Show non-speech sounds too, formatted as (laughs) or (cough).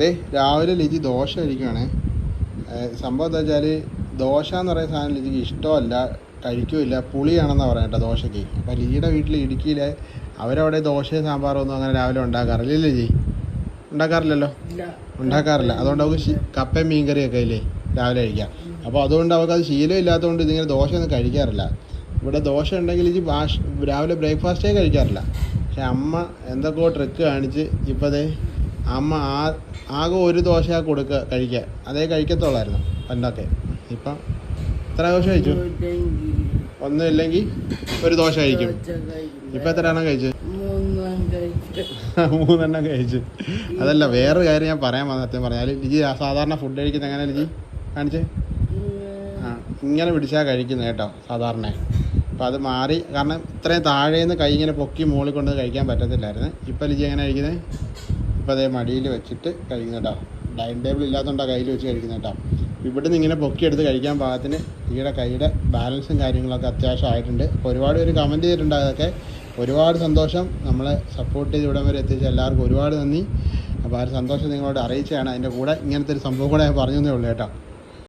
ദേ രാവിലെ ലിജി ദോശ കഴിക്കുകയാണേ സംഭവം എന്താ വെച്ചാൽ ദോശ എന്ന് പറയുന്ന സാധനം ലിജിക്ക് ഇഷ്ടമല്ല കഴിക്കുമില്ല പുളിയാണെന്നാണ് പറയുന്നത് കേട്ടോ ദോശയ്ക്ക്. അപ്പോൾ ലിജിയുടെ വീട്ടിൽ ഇടുക്കിയിൽ അവരവിടെ ദോശയും സാമ്പാറും ഒന്നും അങ്ങനെ രാവിലെ ഉണ്ടാക്കാറില്ല. ഇല്ലേ ലിജി? ഉണ്ടാക്കാറില്ലല്ലോ? ഉണ്ടാക്കാറില്ല. അതുകൊണ്ട് അവർക്ക് കപ്പയും മീൻകറിയൊക്കെ ഇല്ലേ രാവിലെ കഴിക്കാം. അപ്പോൾ അതുകൊണ്ട് അവർക്ക് അത് ശീലം ഇല്ലാത്തതുകൊണ്ട് ഇതിങ്ങനെ ദോശ ഒന്നും കഴിക്കാറില്ല. ഇവിടെ ദോശ ഉണ്ടെങ്കിൽ ഇജി രാവിലെ ബ്രേക്ക്ഫാസ്റ്റേ കഴിക്കാറില്ല. പക്ഷെ അമ്മ എന്തൊക്കെയോ ട്രിക്ക് കാണിച്ച് ഇപ്പോൾ ദേ അമ്മ ആ ആകെ ഒരു ദോശ കൊടുക്കുക കഴിക്കുക അതേ കഴിക്കത്തുള്ളായിരുന്നു പണ്ടൊക്കെ. ഇപ്പം എത്ര ദോശ കഴിച്ചു? ഒന്നും ഇല്ലെങ്കിൽ ഒരു ദോശ കഴിക്കും. ഇപ്പം എത്ര എണ്ണം കഴിച്ചു? മൂന്നാം കഴിച്ചു. (laughs) മൂന്നെണ്ണം കഴിച്ചു. അതല്ല വേറൊരു കാര്യം ഞാൻ പറയാൻ വന്ന സത്യം പറഞ്ഞാൽ ലിജി സാധാരണ ഫുഡ് കഴിക്കുന്ന എങ്ങനെ ലിജി? കാണിച്ചേ. ആ ഇങ്ങനെ പിടിച്ചാൽ കഴിക്കുന്നത് കേട്ടോ സാധാരണ. അപ്പം അത് മാറി കാരണം ഇത്രയും താഴേന്ന് കൈ ഇങ്ങനെ പൊക്കി മുകളിൽ കൊണ്ട് കഴിക്കാൻ പറ്റത്തില്ലായിരുന്നു. ഇപ്പം ലിജി എങ്ങനെ കഴിക്കുന്നത് അതേ മടിയിൽ വെച്ചിട്ട് കഴിക്കുന്ന കേട്ടോ ഡൈനിങ് ടേബിൾ ഇല്ലാത്തതുകൊണ്ടാണ് കയ്യിൽ വെച്ച് കഴിക്കുന്നത് കേട്ടോ ഇവിടുന്ന് ഇങ്ങനെ പൊക്കിയെടുത്ത് കഴിക്കാൻ പാകത്തിന് ഈയുടെ കൈയുടെ ബാലൻസും കാര്യങ്ങളൊക്കെ അത്യാവശ്യം ആയിട്ടുണ്ട്. ഒരുപാട് പേര് കമന്റ് ചെയ്തിട്ടുണ്ട് അതൊക്കെ. ഒരുപാട് സന്തോഷം നമ്മളെ സപ്പോർട്ട് ചെയ്ത് ഇവിടം വരെ എത്തിച്ച എല്ലാവർക്കും ഒരുപാട് നന്ദി. അപ്പോൾ ആ ഒരു സന്തോഷം നിങ്ങളോട് അറിയിച്ചതാണ്. അതിന്റെ കൂടെ ഇങ്ങനത്തെ ഒരു സംഭവം കൂടെ പറഞ്ഞു തന്നേ ഉള്ളൂ കേട്ടോ.